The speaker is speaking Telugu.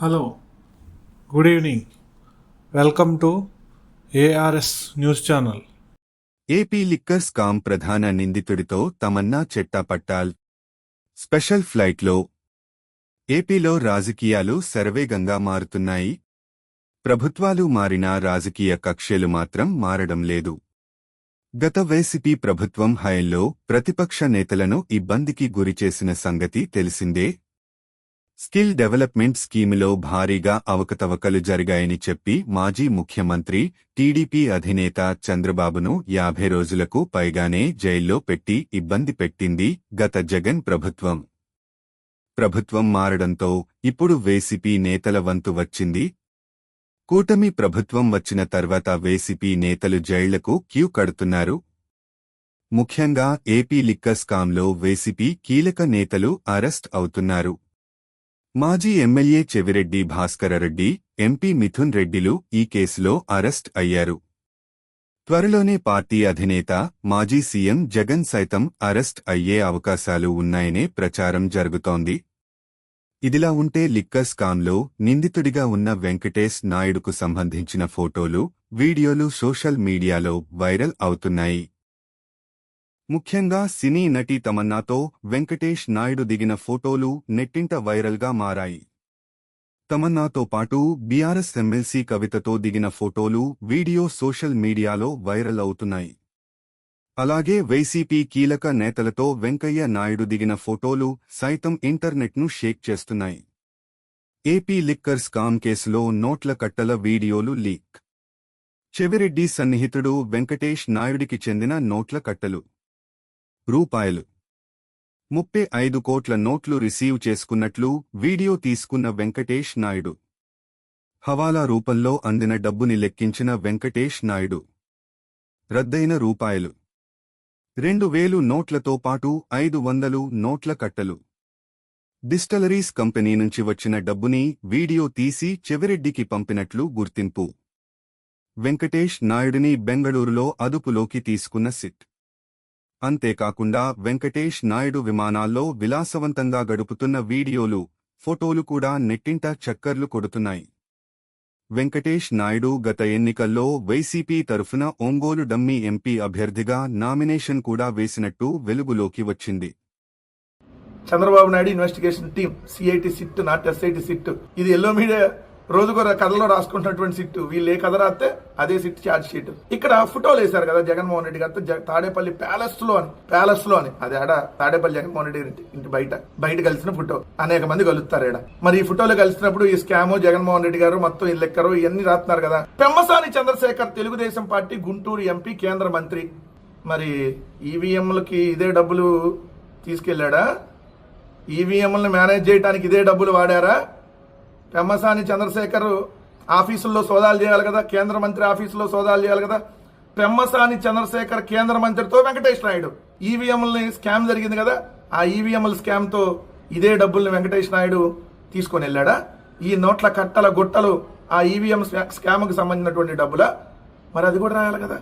Hello good evening. Welcome to ARS news channel. AP liquor scam ప్రధాన నిందితుడితో తమన్నా చెట్టాపట్టాల్ స్పెషల్ ఫ్లైట్లో ఏపీలో రాజకీయాలు శరవేగంగా మారుతున్నాయి. ప్రభుత్వాలు మారినా రాజకీయ కక్ష్యలు మాత్రం మారడం లేదు. గత వైసీపీ ప్రభుత్వం హయంలో ప్రతిపక్ష నేతలను ఇబ్బందికి గురిచేసిన సంగతి తెలిసిందే. స్కిల్ డెవలప్మెంట్ స్కీములో భారీగా అవకతవకలు జరిగాయని చెప్పి మాజీ ముఖ్యమంత్రి టీడీపీ అధినేత చంద్రబాబును యాభై రోజులకు పైగానే జైల్లో పెట్టి ఇబ్బంది పెట్టింది గత జగన్ ప్రభుత్వం. ప్రభుత్వం మారడంతో ఇప్పుడు వేసిపి నేతల వంతు వచ్చింది. కూటమి ప్రభుత్వం వచ్చిన తర్వాత వేసిపి నేతలు జైళ్ళకు క్యూ కడుతున్నారు. ముఖ్యంగా ఏపీ లిక్కర్ స్కామ్లో వేసిపి కీలక నేతలు అరెస్ట్ అవుతున్నారు. మాజీ ఎమ్మెల్యే చెవిరెడ్డి భాస్కరరెడ్డి ఎంపీ మిథున్ రెడ్డిలు ఈ కేసులో అరెస్ట్ అయ్యారు. త్వరలోనే పార్టీ అధినేత మాజీ సీఎం జగన్ సైతం అరెస్ట్ అయ్యే అవకాశాలు ఉన్నాయనే ప్రచారం జరుగుతోంది. ఇదిలా ఉంటే లిక్కర్ స్కామ్లో నిందితుడిగా ఉన్న వెంకటేష్ నాయుడుకు సంబంధించిన ఫోటోలు వీడియోలు సోషల్ మీడియాలో వైరల్ అవుతున్నాయి. ముఖ్యంగా సినీ నటి తమన్నాతో వెంకటేష్ నాయుడు దిగిన ఫోటోలు నెట్టింట వైరల్గా మారాయి. తమన్నాతో పాటు బీఆర్ఎస్ ఎమ్మెల్సీ కవితతో దిగిన ఫోటోలు వీడియో సోషల్ మీడియాలో వైరల్ అవుతున్నాయి. అలాగే వైసీపీ కీలక నేతలతో వెంకయ్య నాయుడు దిగిన ఫోటోలు సైతం ఇంటర్నెట్ను షేక్ చేస్తున్నాయి. ఏపీ లిక్కర్ స్కామ్ కేసులో నోట్ల కట్టల వీడియోలు లీక్. చెవిరెడ్డి సన్నిహితుడు వెంకటేష్ నాయుడికి చెందిన నోట్ల కట్టలు. రూపాయలు. ముప్పై ఐదు కోట్ల నోట్లు రిసీవ్ చేసుకున్నట్లు వీడియో తీసుకున్న వెంకటేష్ నాయుడు. హవాలా రూపంలో అందిన డబ్బుని లెక్కించిన వెంకటేష్ నాయుడు. రద్దయిన రూపాయలు. రెండు వేలు నోట్లతో పాటు ఐదు వందలు నోట్ల కట్టలు. డిస్టలరీస్ కంపెనీ నుంచి వచ్చిన డబ్బుని వీడియో తీసి చెవిరెడ్డికి పంపినట్లు గుర్తింపు. వెంకటేష్ నాయుడిని బెంగళూరులో అదుపులోకి తీసుకున్న సిట్. అంతేకాకుండా వెంకటేష్ నాయుడు విమానాల్లో విలాసవంతంగా గడుపుతున్న వీడియోలు ఫోటోలు కూడా నెట్టింట చక్కర్లు కొడుతున్నాయి. వెంకటేష్ నాయుడు గత ఎన్నికల్లో వైసీపీ తరఫున ఒంగోలు డమ్మీ ఎంపీ అభ్యర్థిగా నామినేషన్ కూడా వేసినట్టు వెలుగులోకి వచ్చింది. Chandrababu Naidu investigation team CIT SIT not SIT SIT. ఇది ఎల్లో మీడియా రోజుకో కథలో రాసుకుంటున్నటువంటి సిట్ వీళ్ళు ఏ కథ రాస్తే అదే సిట్ ఛార్జ్ షీట్. ఇక్కడ ఫోటోలు వేశారు కదా జగన్మోహన్ రెడ్డి గారితో తాడేపల్లి ప్యాలెస్లో అని ప్యాలెస్లో అని. అది ఆడ తాడేపల్లి జగన్మోహన్ రెడ్డి ఇంటి ఇంటి బయట బయట కలిసిన ఫోటో. అనేక మంది కలుస్తారు ఇక్కడ మరి ఈ ఫోటోలు కలిసినప్పుడు ఈ స్కామ్ జగన్మోహన్ రెడ్డి గారు మొత్తం ఈ లెక్కరు ఇవన్నీ రాస్తున్నారు కదా. పెమ్మసాని చంద్రశేఖర్ తెలుగుదేశం పార్టీ గుంటూరు ఎంపీ కేంద్ర మంత్రి. మరి ఈవీఎంలకి ఇదే డబ్బులు తీసుకెళ్ళాడా ఈవీఎంలను మేనేజ్ చేయడానికి ఇదే డబ్బులు వాడారా? పెమ్మసాని చంద్రశేఖర్ ఆఫీసుల్లో సోదాలు చేయాలి కదా కేంద్ర మంత్రి ఆఫీసులో సోదాలు చేయాలి కదా. పెమ్మసాని చంద్రశేఖర్ కేంద్ర మంత్రితో వెంకటేష్ నాయుడు. ఈవీఎంలని స్కామ్ జరిగింది కదా ఆ ఈవీఎంల స్కామ్తో ఇదే డబ్బుల్ని వెంకటేష్ నాయుడు తీసుకొని వెళ్ళాడా? ఈ నోట్ల కట్టల గుట్టలు ఆ ఈవీఎం స్కామ్కి సంబంధించినటువంటి డబ్బులా? మరి అది కూడా రాయాలి కదా.